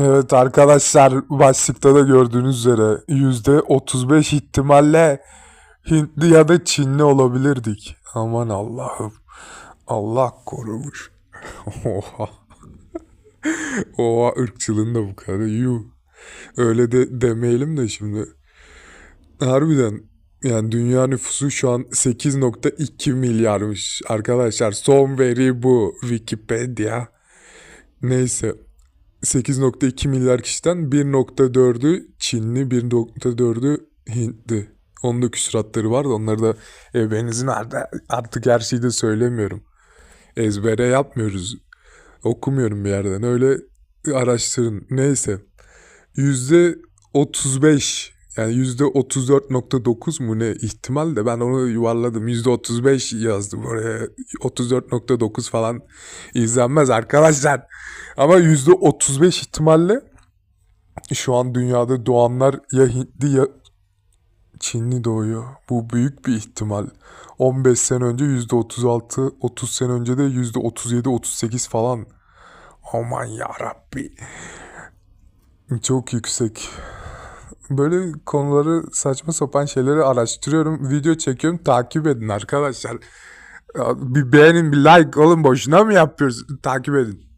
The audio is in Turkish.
Evet arkadaşlar başlıkta da gördüğünüz üzere %35 ihtimalle Hintli ya da Çinli olabilirdik. Aman Allah'ım. Allah korumuş. Oha. Oha ırkçılığın da bu kadar. Yuh. Öyle de demeyelim de şimdi. Harbiden yani dünya nüfusu şu an 8.2 milyarmış. Arkadaşlar son veri bu. Wikipedia. Neyse. 8.2 milyar kişiden 1.4'ü Çinli, 1.4'ü Hintli. Onun da küsuratları var da onları da ebeğinizin nerede artık her şeyi de söylemiyorum. Ezbere yapmıyoruz. Okumuyorum bir yerden. Öyle araştırın. Neyse. Yüzde 35 yani yüzde 34.9 mu ne ihtimal de ben onu yuvarladım. Yüzde 35 yazdım oraya. 34.9 falan izlenmez arkadaşlar. Ama yüzde 35 ihtimalle şu an dünyada doğanlar ya Hintli ya Çinli doğuyor. Bu büyük bir ihtimal. 15 sene önce yüzde 36, 30 sene önce de yüzde 37, 38 falan. Aman ya Rabbi. Çok yüksek. Böyle konuları saçma sapan şeyleri araştırıyorum. Video çekiyorum. Takip edin arkadaşlar. Bir beğenin bir like. Oğlum boşuna mı yapıyoruz? Takip edin.